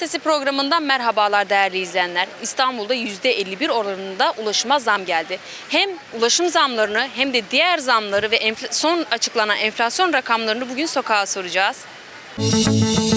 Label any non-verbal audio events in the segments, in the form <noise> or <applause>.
Sesi programından merhabalar değerli izleyenler. İstanbul'da %51 oranında ulaşıma zam geldi. Hem ulaşım zamlarını hem de diğer zamları ve son açıklanan enflasyon rakamlarını bugün sokağa soracağız. Merhabalar.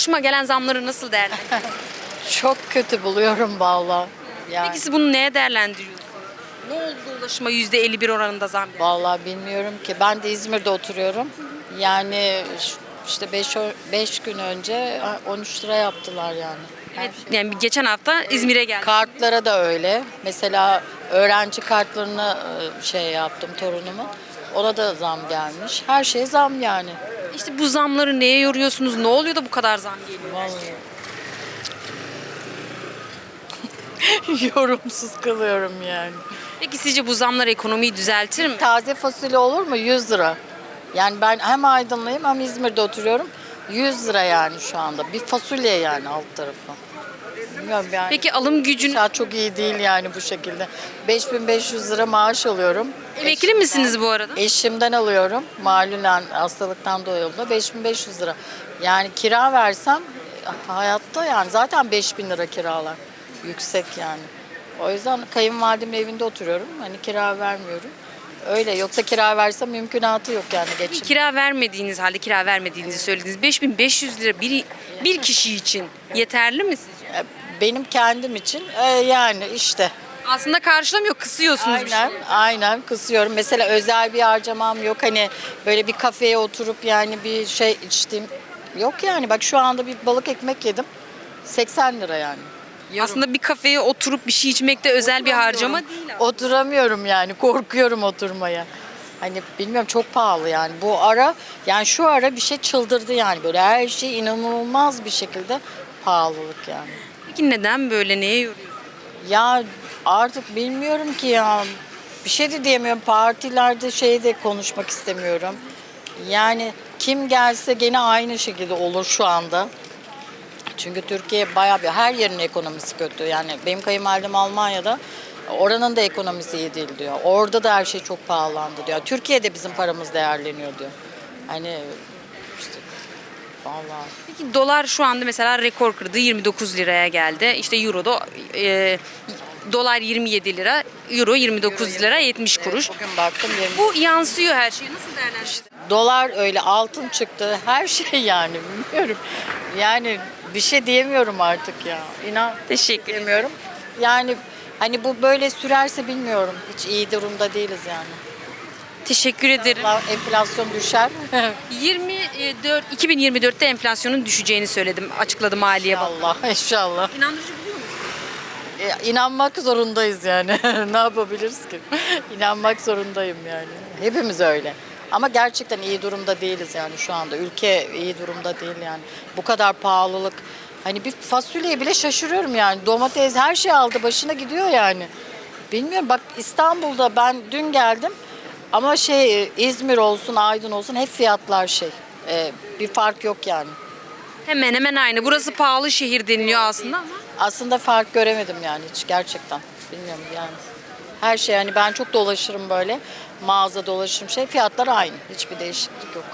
Ulaşıma gelen zamları nasıl değerlendiriyorsunuz? <laughs> Çok kötü buluyorum valla. Yani Peki siz bunu neye değerlendiriyorsunuz? Ne oldu ulaşıma %51 oranında zam geldi? vallahi bilmiyorum ki. Ben de İzmir'de oturuyorum. Yani işte 5 5 gün önce 13 lira yaptılar yani. Her Evet, şey. yani geçen hafta İzmir'e geldim. Kartlara da öyle. Mesela öğrenci kartlarına e, şey yaptım torunumu. Ona da zam gelmiş. Her şey zam yani. İşte bu zamları neye yoruyorsunuz? Ne oluyor da bu kadar zam geliyor? Vallahi. <laughs> Yorumsuz kalıyorum yani. Peki sizce bu zamlar ekonomiyi düzeltir mi? Taze fasulye olur mu? 100 lira. Yani ben hem Aydınlıyım hem İzmir'de oturuyorum. 100 lira yani şu anda. Bir fasulye yani alt tarafı. Bilmiyorum yani. Peki alım gücün an çok iyi değil yani bu şekilde. 5500 lira maaş alıyorum. emekli misiniz bu arada? Eşimden alıyorum. Malulen hastalıktan dolayı da 5500 lira. Yani kira versem hayatta yani zaten 5000 lira kiralar. Yüksek yani. O yüzden kayınvalidemin evinde oturuyorum. Hani kira vermiyorum. Öyle yoksa kira versem mümkünatı yok yani geçim. kira vermediğiniz halde kira vermediğinizi söylediniz. 5500 lira bir, bir kişi için yeterli mi sizce? Benim kendim için e, yani işte. Aslında karşılamıyor, kısıyorsunuz bir şey. Aynen, aynen kısıyorum. Mesela özel bir harcamam yok. Hani böyle bir kafeye oturup yani bir şey içtiğim yok yani. Bak şu anda bir balık ekmek yedim. 80 lira yani. Aslında bir kafeye oturup bir şey içmek de özel bir harcama değil. aslında. Oturamıyorum yani. Korkuyorum oturmaya. Hani bilmiyorum çok pahalı yani. Bu ara yani şu ara bir şey çıldırdı yani. Böyle her şey inanılmaz bir şekilde pahalılık yani. Peki neden böyle? Neye yoruyorsunuz? Ya artık bilmiyorum ki ya. Bir şey de diyemiyorum. Partilerde şeyde konuşmak istemiyorum. Yani kim gelse gene aynı şekilde olur şu anda. Çünkü Türkiye bayağı bir her yerin ekonomisi kötü. Yani benim kayınvalidem Almanya'da oranın da ekonomisi iyi değil diyor. Orada da her şey çok pahalandı diyor. Türkiye'de bizim paramız değerleniyor diyor. Hani vallahi Peki dolar şu anda mesela rekor kırdı 29 liraya geldi. İşte euro da e, dolar 27 lira, euro 29 lira 70 kuruş. bugün baktım 20 Bu yansıyor her şeye. Nasıl değerlendiriyorsunuz? Dolar öyle, altın çıktı. Her şey yani bilmiyorum. Yani bir şey diyemiyorum artık ya. İnan Teşekkür ederim. Yani hani bu böyle sürerse bilmiyorum. Hiç iyi durumda değiliz yani. Teşekkür ederim. Allah enflasyon düşer. 24 2024'te enflasyonun düşeceğini söyledim. Açıkladı Maliye Bakanı. Allah inşallah. İnandırıcı buluyor musunuz? E, inanmak zorundayız yani. <laughs> ne yapabiliriz ki? İnanmak zorundayım yani. Hepimiz öyle. Ama gerçekten iyi durumda değiliz yani şu anda. Ülke iyi durumda değil yani. Bu kadar pahalılık. Hani bir fasulyeye bile şaşırıyorum yani. Domates her şey aldı başına gidiyor yani. Bilmiyorum bak İstanbul'da ben dün geldim. Ama şey İzmir olsun Aydın olsun hep fiyatlar şey. E, bir fark yok yani. Hemen hemen aynı. Burası pahalı şehir deniliyor aslında ama. Aslında fark göremedim yani hiç gerçekten. Bilmiyorum yani. Her şey yani ben çok dolaşırım böyle. Mağaza dolaşırım şey fiyatlar aynı. Hiçbir değişiklik yok.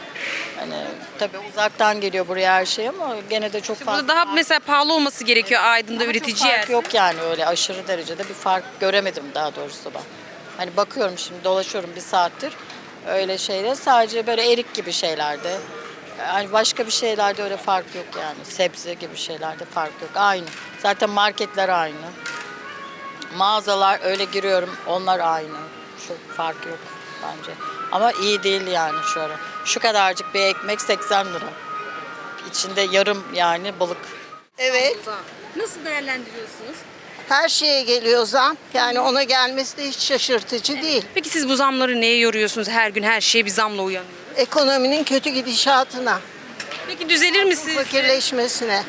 Hani tabii uzaktan geliyor buraya her şey ama gene de çok fazla. Burada daha mesela pahalı olması gerekiyor Aydın'da Ama çok üretici fark yer. yok yani öyle aşırı derecede bir fark göremedim daha doğrusu ben. Hani bakıyorum şimdi dolaşıyorum bir saattir öyle şeyler sadece böyle erik gibi şeylerde. Hani başka bir şeylerde öyle fark yok yani. Sebze gibi şeylerde fark yok. Aynı. Zaten marketler aynı. Mağazalar öyle giriyorum onlar aynı. Çok fark yok bence. Ama iyi değil yani şu ara. Şu kadarcık bir ekmek 80 lira. İçinde yarım yani balık. Evet, Nasıl değerlendiriyorsunuz? Her şeye geliyor zam. Yani ona gelmesi de hiç şaşırtıcı değil. Peki siz bu zamları neye yoruyorsunuz? Her gün her şeye bir zamla uyanıyoruz. Ekonominin kötü gidişatına, Peki düzelir mi siz? fakirleşmesine.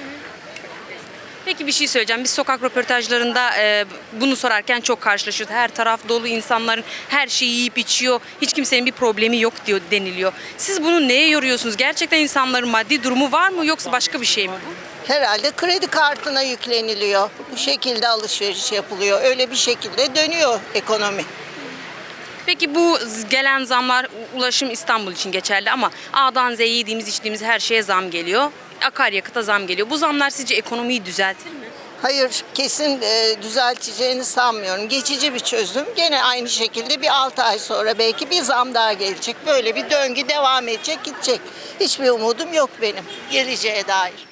Peki bir şey söyleyeceğim. Biz sokak röportajlarında e, bunu sorarken çok karşılaşıyoruz. Her taraf dolu insanların her şeyi yiyip içiyor. Hiç kimsenin bir problemi yok diyor deniliyor. Siz bunu neye yoruyorsunuz? Gerçekten insanların maddi durumu var mı yoksa başka bir şey mi bu? Herhalde kredi kartına yükleniliyor. Bu şekilde alışveriş yapılıyor. Öyle bir şekilde dönüyor ekonomi. Peki bu gelen zamlar ulaşım İstanbul için geçerli ama A'dan Z'ye yediğimiz içtiğimiz her şeye zam geliyor. Akaryakıta zam geliyor. Bu zamlar sizce ekonomiyi düzeltir mi? Hayır, kesin e, düzelteceğini sanmıyorum. Geçici bir çözüm. Gene aynı şekilde bir 6 ay sonra belki bir zam daha gelecek. Böyle bir döngü devam edecek, gidecek. Hiçbir umudum yok benim geleceğe dair.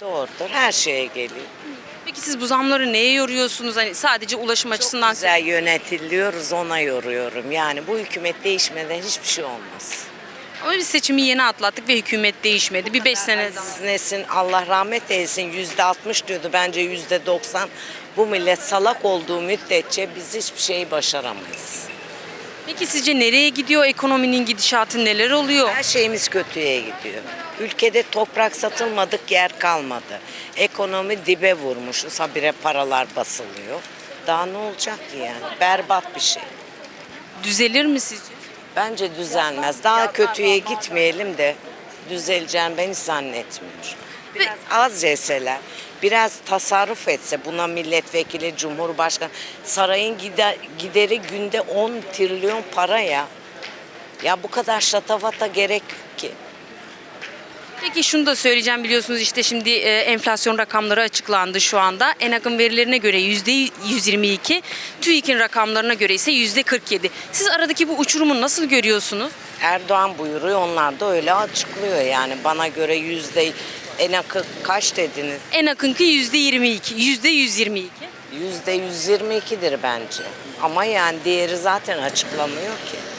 Doğrudur. Her şeye geliyor. Peki siz bu zamları neye yoruyorsunuz? Hani sadece ulaşım açısından Güzel yönetiliyoruz ona yoruyorum. Yani bu hükümet değişmeden hiçbir şey olmaz. Ama biz seçimi yeni atlattık ve hükümet değişmedi. Bir beş sene Nesin Allah rahmet eylesin yüzde altmış diyordu bence yüzde doksan. Bu millet salak olduğu müddetçe biz hiçbir şeyi başaramayız. Peki sizce nereye gidiyor ekonominin gidişatı neler oluyor? Her şeyimiz kötüye gidiyor. Ülkede toprak satılmadık yer kalmadı. Ekonomi dibe vurmuş. Habire paralar basılıyor. Daha ne olacak ki yani? Berbat bir şey. Düzelir mi sizce? Bence düzelmez. Daha kötüye gitmeyelim de düzeleceğini ben hiç zannetmiyorum. Biraz az yeseler, biraz tasarruf etse buna milletvekili, cumhurbaşkanı, sarayın gider, gideri günde 10 trilyon para ya. Ya bu kadar şatafata gerek yok ki. Peki şunu da söyleyeceğim biliyorsunuz işte şimdi e, enflasyon rakamları açıklandı şu anda. ENAG'ın verilerine göre %122, TÜİK'in rakamlarına göre ise %47. Siz aradaki bu uçurumu nasıl görüyorsunuz? Erdoğan buyuruyor, onlar da öyle açıklıyor yani. Bana göre yüzde en akı kaç dediniz? ENAG'ınki %22, %122. Yüzde 122'dir bence. Ama yani diğeri zaten açıklamıyor ki.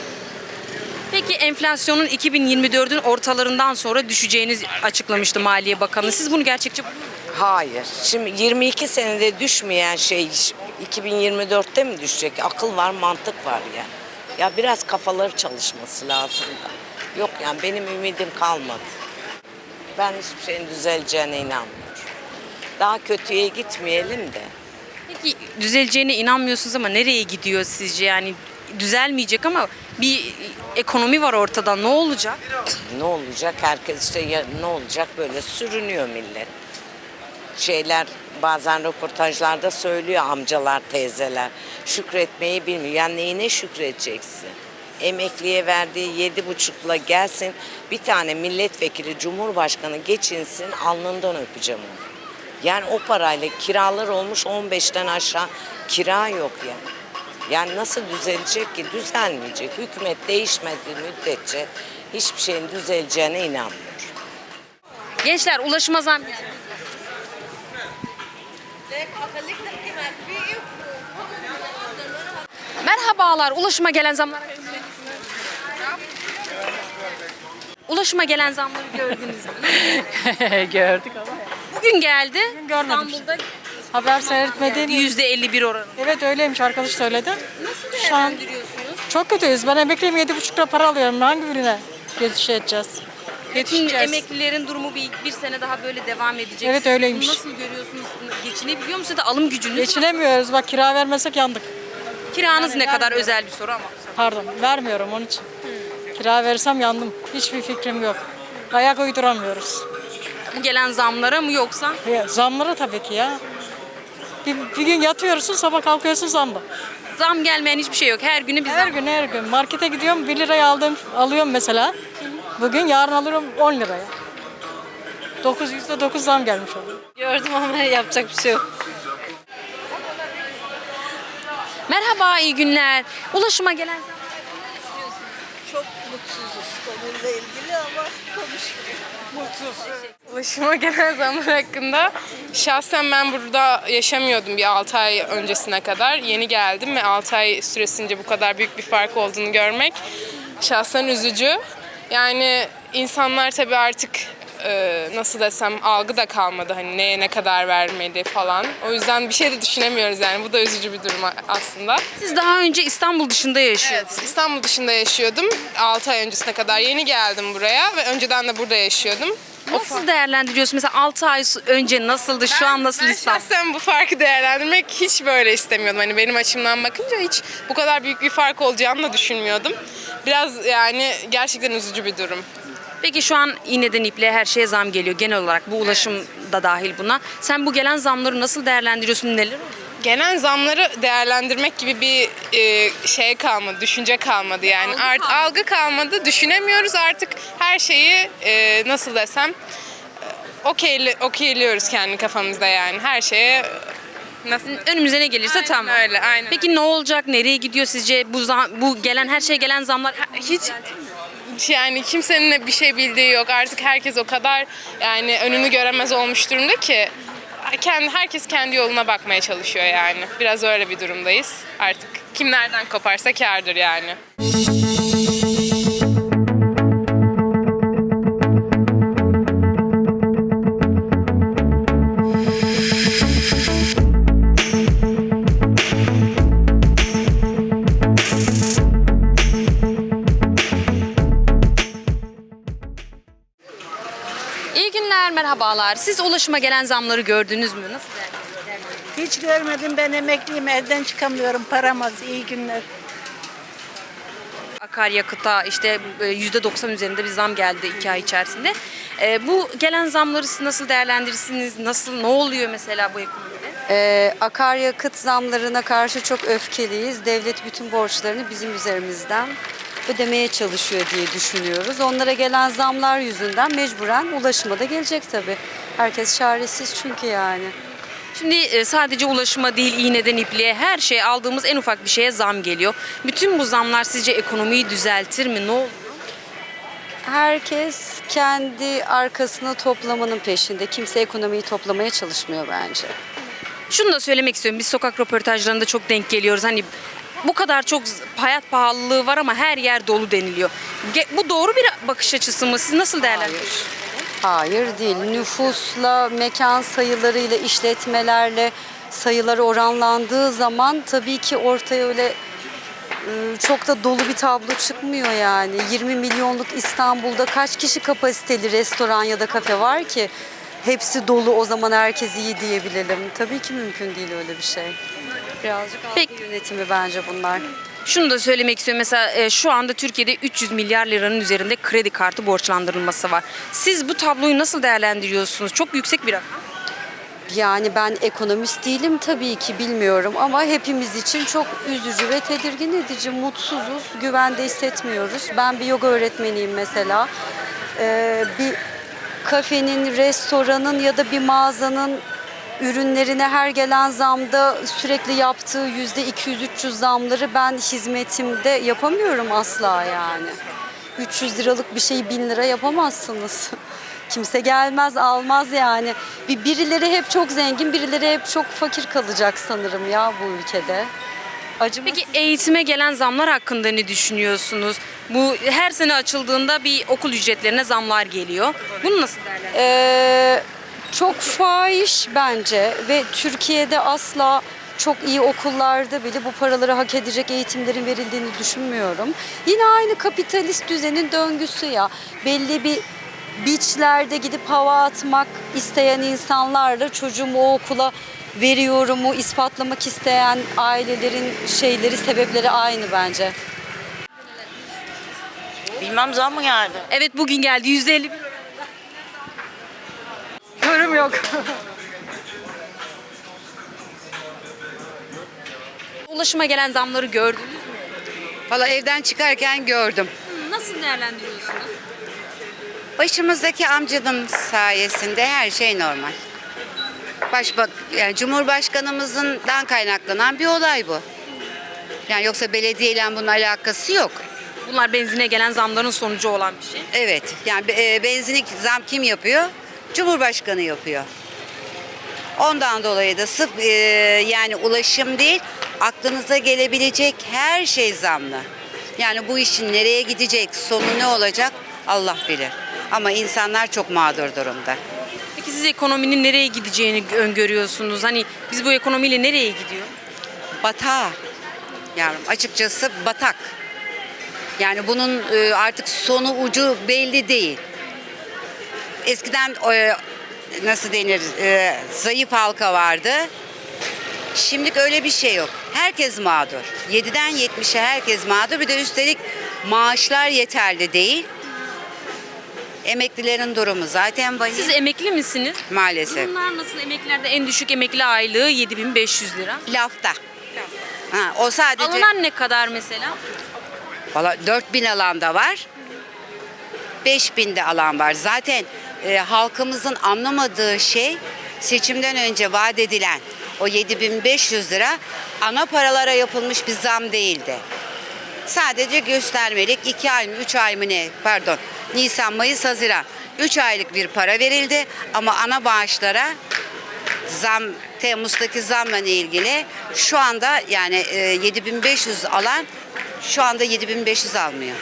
Peki enflasyonun 2024'ün ortalarından sonra düşeceğini açıklamıştı Maliye Bakanı. Siz bunu gerçekçi buluyor musunuz? Hayır. Şimdi 22 senede düşmeyen şey 2024'te mi düşecek? Akıl var, mantık var ya. Ya biraz kafaları çalışması lazım da. Yok yani benim ümidim kalmadı. Ben hiçbir şeyin düzeleceğine inanmıyorum. Daha kötüye gitmeyelim de. Peki düzeleceğine inanmıyorsunuz ama nereye gidiyor sizce? Yani düzelmeyecek ama bir ekonomi var ortada. Ne olacak? Ne olacak? Herkes işte ya, ne olacak böyle sürünüyor millet. Şeyler bazen röportajlarda söylüyor amcalar, teyzeler. Şükretmeyi bilmiyor. Yani neyine şükredeceksin? Emekliye verdiği yedi buçukla gelsin bir tane milletvekili, cumhurbaşkanı geçinsin alnından öpeceğim onu. Yani o parayla kiralar olmuş 15'ten aşağı kira yok yani. Yani nasıl düzelecek ki? Düzelmeyecek. Hükümet değişmediği müddetçe hiçbir şeyin düzeleceğine inanmıyorum. Gençler ulaşıma zam geldi. Merhabalar. Ulaşıma gelen zamlar. Ulaşıma gelen zamları gördünüz mü? <laughs> Gördük ama. Bugün geldi. görmedim. İstanbul'da Haber seyretmediğim %51 oranı. Evet öyleymiş arkadaş söyledi. Nasıl değerlendiriyorsunuz? çok kötüyüz. Ben emekliyim 7,5 lira para alıyorum. Hangi birine göz şey edeceğiz? Yetişeceğiz. emeklilerin durumu bir, bir sene daha böyle devam edecek. Evet, öyleymiş. Bunu nasıl görüyorsunuz? Geçinebiliyor musunuz? Ya da alım gücünüz? Geçinemiyoruz. Bak kira vermesek yandık. Kiranız ne kadar özel bir soru ama. Pardon vermiyorum onun için. Kira versem yandım. Hiçbir fikrim yok. Ayak uyduramıyoruz. Bu gelen zamlara mı yoksa? Ya, zamları tabii ki ya. Bir, bir gün yatıyorsun sabah kalkıyorsun zamlı. Zam gelmeyen hiçbir şey yok. Her günü bir Her zam. gün her gün markete gidiyorum 1 liraya aldım alıyorum mesela. Bugün yarın alırım 10 liraya. 9 %9 zam gelmiş oluyor. Gördüm ama yapacak bir şey yok. Merhaba, iyi günler. Ulaşıma gelen zam. Mutsuzuz konuyla ilgili ama konuşmuyor. Ulaşıma gelen zamlar hakkında şahsen ben burada yaşamıyordum bir 6 ay öncesine kadar. Yeni geldim ve 6 ay süresince bu kadar büyük bir fark olduğunu görmek şahsen üzücü. Yani insanlar tabii artık e, nasıl desem algı da kalmadı hani neye ne kadar vermeli falan. O yüzden bir şey de düşünemiyoruz yani bu da üzücü bir durum aslında. Siz daha önce İstanbul dışında yaşıyordunuz. Evet, İstanbul dışında yaşıyordum. 6 ay öncesine kadar yeni geldim buraya ve önceden de burada yaşıyordum. Nasıl değerlendiriyorsun? Mesela 6 ay önce nasıldı, şu an nasıl ben İstanbul? şahsen bu farkı değerlendirmek hiç böyle istemiyordum. Hani benim açımdan bakınca hiç bu kadar büyük bir fark olacağını da düşünmüyordum. Biraz yani gerçekten üzücü bir durum. Peki şu an iğneden ipliğe her şeye zam geliyor genel olarak. Bu ulaşım da dahil buna. Sen bu gelen zamları nasıl değerlendiriyorsun? Neler oluyor? Genel zamları değerlendirmek gibi bir e, şey kalmadı, düşünce kalmadı yani. Algı Art, kalmadı. algı kalmadı, düşünemiyoruz artık her şeyi e, nasıl desem e, okeyli, okeyliyoruz kendi kafamızda yani her şeye e, nasıl Önümüze ne gelirse Aynen tamam. öyle, aynen Peki ne olacak? Nereye gidiyor sizce? Bu zam- bu gelen her şeye gelen zamlar hiç yani kimsenin bir şey bildiği yok. Artık herkes o kadar yani önünü göremez olmuş durumda ki kendi herkes kendi yoluna bakmaya çalışıyor yani. Biraz öyle bir durumdayız. Artık kim nereden koparsa kârdır yani. Merhabalar. Siz ulaşıma gelen zamları gördünüz mü? Nasıl Hiç görmedim ben emekliyim evden çıkamıyorum param az iyi günler. akaryakıta işte e, %90 üzerinde bir zam geldi iki ay içerisinde. E, bu gelen zamları siz nasıl değerlendirirsiniz? Nasıl, ne oluyor mesela bu ekonomide? Ee, akaryakıt zamlarına karşı çok öfkeliyiz. Devlet bütün borçlarını bizim üzerimizden ödemeye çalışıyor diye düşünüyoruz. Onlara gelen zamlar yüzünden mecburen ulaşıma da gelecek tabii. Herkes çaresiz çünkü yani. Şimdi e, sadece ulaşıma değil iğneden ipliğe her şey aldığımız en ufak bir şeye zam geliyor. Bütün bu zamlar sizce ekonomiyi düzeltir mi? Ne olur? Herkes kendi arkasını toplamanın peşinde. Kimse ekonomiyi toplamaya çalışmıyor bence. Şunu da söylemek istiyorum. Biz sokak röportajlarında çok denk geliyoruz. Hani bu kadar çok hayat pahalılığı var ama her yer dolu deniliyor. Ge- Bu doğru bir bakış açısı mı? Siz nasıl değerlendiriyorsunuz? Hayır değil. Nüfusla, mekan sayılarıyla, işletmelerle sayıları oranlandığı zaman tabii ki ortaya öyle e, çok da dolu bir tablo çıkmıyor yani. 20 milyonluk İstanbul'da kaç kişi kapasiteli restoran ya da kafe var ki hepsi dolu o zaman herkes iyi diyebilelim. Tabii ki mümkün değil öyle bir şey. Birazcık Peki. yönetimi bence bunlar. Şunu da söylemek istiyorum. Mesela e, şu anda Türkiye'de 300 milyar liranın üzerinde kredi kartı borçlandırılması var. Siz bu tabloyu nasıl değerlendiriyorsunuz? Çok yüksek bir rakam. Yani ben ekonomist değilim tabii ki bilmiyorum ama hepimiz için çok üzücü ve tedirgin edici. Mutsuzuz, güvende hissetmiyoruz. Ben bir yoga öğretmeniyim mesela. Ee, bir kafenin, restoranın ya da bir mağazanın ürünlerine her gelen zamda sürekli yaptığı yüzde 200-300 zamları ben hizmetimde yapamıyorum asla yani. 300 liralık bir şeyi 1000 lira yapamazsınız. <laughs> Kimse gelmez almaz yani. Bir birileri hep çok zengin, birileri hep çok fakir kalacak sanırım ya bu ülkede. Acımasız. Peki eğitime gelen zamlar hakkında ne düşünüyorsunuz? Bu her sene açıldığında bir okul ücretlerine zamlar geliyor. Bunu nasıl değerlendiriyorsunuz? Ee, çok fahiş bence ve Türkiye'de asla çok iyi okullarda bile bu paraları hak edecek eğitimlerin verildiğini düşünmüyorum. Yine aynı kapitalist düzenin döngüsü ya. Belli bir beachlerde gidip hava atmak isteyen insanlarla çocuğumu o okula veriyorumu ispatlamak isteyen ailelerin şeyleri, sebepleri aynı bence. Bilmem zam mı geldi? Evet bugün geldi %51. Yorum yok. Ulaşıma gelen zamları gördünüz mü? Valla evden çıkarken gördüm. Nasıl değerlendiriyorsunuz? Başımızdaki amcanın sayesinde her şey normal. Başbak yani Cumhurbaşkanımızdan kaynaklanan bir olay bu. Yani yoksa belediyeyle bunun alakası yok. Bunlar benzine gelen zamların sonucu olan bir şey. Evet. Yani e, benzinlik zam kim yapıyor? Cumhurbaşkanı yapıyor. Ondan dolayı da sırf e, yani ulaşım değil, aklınıza gelebilecek her şey zamlı. Yani bu işin nereye gidecek, sonu ne olacak Allah bilir. Ama insanlar çok mağdur durumda. Peki siz ekonominin nereye gideceğini öngörüyorsunuz? Hani biz bu ekonomiyle nereye gidiyor? Batağa. Yani açıkçası batak. Yani bunun e, artık sonu ucu belli değil. Eskiden e, nasıl denir e, zayıf halka vardı. Şimdilik öyle bir şey yok. Herkes mağdur. 7'den 70'e herkes mağdur. Bir de üstelik maaşlar yeterli değil. Emeklilerin durumu zaten vahim. Siz emekli misiniz? maalesef. Durumlar nasıl? Emeklilerde en düşük emekli aylığı 7500 lira. Lafta. Ha, o sadece Alınan ne kadar mesela? Valla 4000 alan da var. 5000 de alan var. Zaten e, halkımızın anlamadığı şey seçimden önce vaat edilen o 7500 lira ana paralara yapılmış bir zam değildi. Sadece göstermelik 2 ay mı 3 ay mı ne pardon Nisan, Mayıs, Haziran 3 aylık bir para verildi ama ana bağışlara zam Temmuz'daki zamla ilgili şu anda yani e, 7500 alan şu anda 7500 almıyor.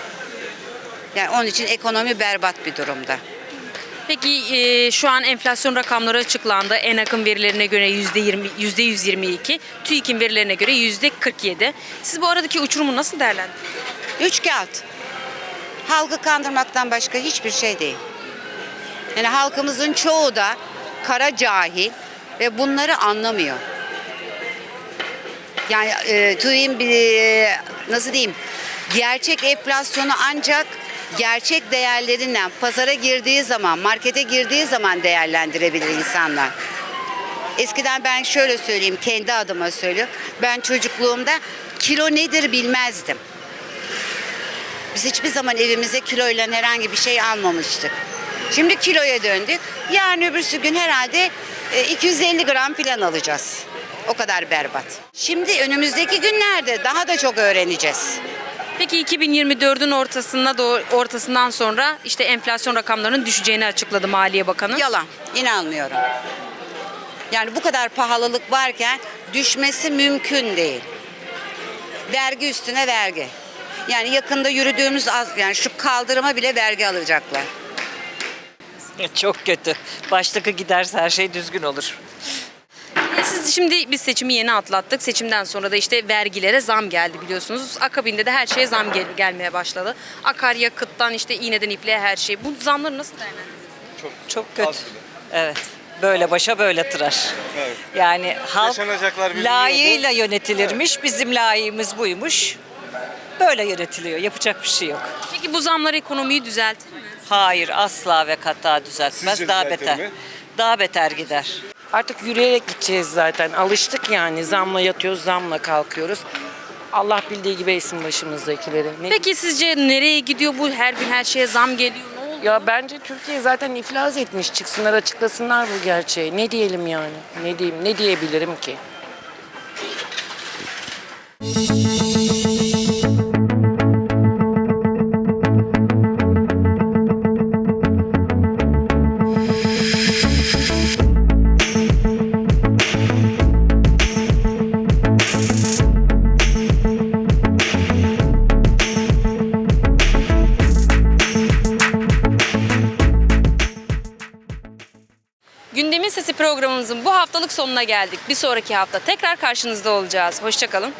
Yani onun için ekonomi berbat bir durumda. Peki e, şu an enflasyon rakamları açıklandı. ENAK'ın verilerine göre %20, %122, TÜİK'in verilerine göre %47. Siz bu aradaki uçurumu nasıl değerlendiriyorsunuz? Üç kağıt. Halkı kandırmaktan başka hiçbir şey değil. Yani halkımızın çoğu da kara cahil ve bunları anlamıyor. Yani e, TÜİK'in bir e, nasıl diyeyim gerçek enflasyonu ancak gerçek değerleriyle pazara girdiği zaman, markete girdiği zaman değerlendirebilir insanlar. Eskiden ben şöyle söyleyeyim, kendi adıma söylüyorum. Ben çocukluğumda kilo nedir bilmezdim. Biz hiçbir zaman evimize kiloyla herhangi bir şey almamıştık. Şimdi kiloya döndük. Yarın öbürsü gün herhalde e, 250 gram falan alacağız. O kadar berbat. Şimdi önümüzdeki günlerde daha da çok öğreneceğiz. Peki 2024'ün ortasına doğru, ortasından sonra işte enflasyon rakamlarının düşeceğini açıkladı Maliye Bakanı. Yalan. inanmıyorum. Yani bu kadar pahalılık varken düşmesi mümkün değil. Vergi üstüne vergi. Yani yakında yürüdüğümüz az, yani şu kaldırıma bile vergi alacaklar. Çok kötü. Baştaki giderse her şey düzgün olur. Siz şimdi biz seçimi yeni atlattık. Seçimden sonra da işte vergilere zam geldi biliyorsunuz. Akabinde de her şeye zam gel- gelmeye başladı. Akaryakıttan işte iğneden ipliğe her şey. Bu zamları nasıl değerlendiriyorsunuz? Çok kötü. Evet. Böyle başa böyle tıraş. Evet. Yani halk Yaşanacaklar biliniyordu. layığıyla yönetilirmiş. Bizim layığımız buymuş. Böyle yönetiliyor. Yapacak bir şey yok. Peki bu zamlar ekonomiyi düzeltir mi? Hayır asla ve kata düzeltmez. Sizce Daha düzeltir beter. mi? Daha beter gider. Artık yürüyerek gideceğiz zaten. Alıştık yani. Zamla yatıyoruz, zamla kalkıyoruz. Allah bildiği gibi etsin başımızdakileri. Ne- Peki sizce nereye gidiyor bu? Her gün her şeye zam geliyor. Ne oluyor? Ya bence Türkiye zaten iflas etmiş. Çıksınlar açıklasınlar bu gerçeği. Ne diyelim yani? Ne diyeyim? Ne diyebilirim ki? Gündemin Sesi programımızın bu haftalık sonuna geldik. Bir sonraki hafta tekrar karşınızda olacağız. Hoşçakalın.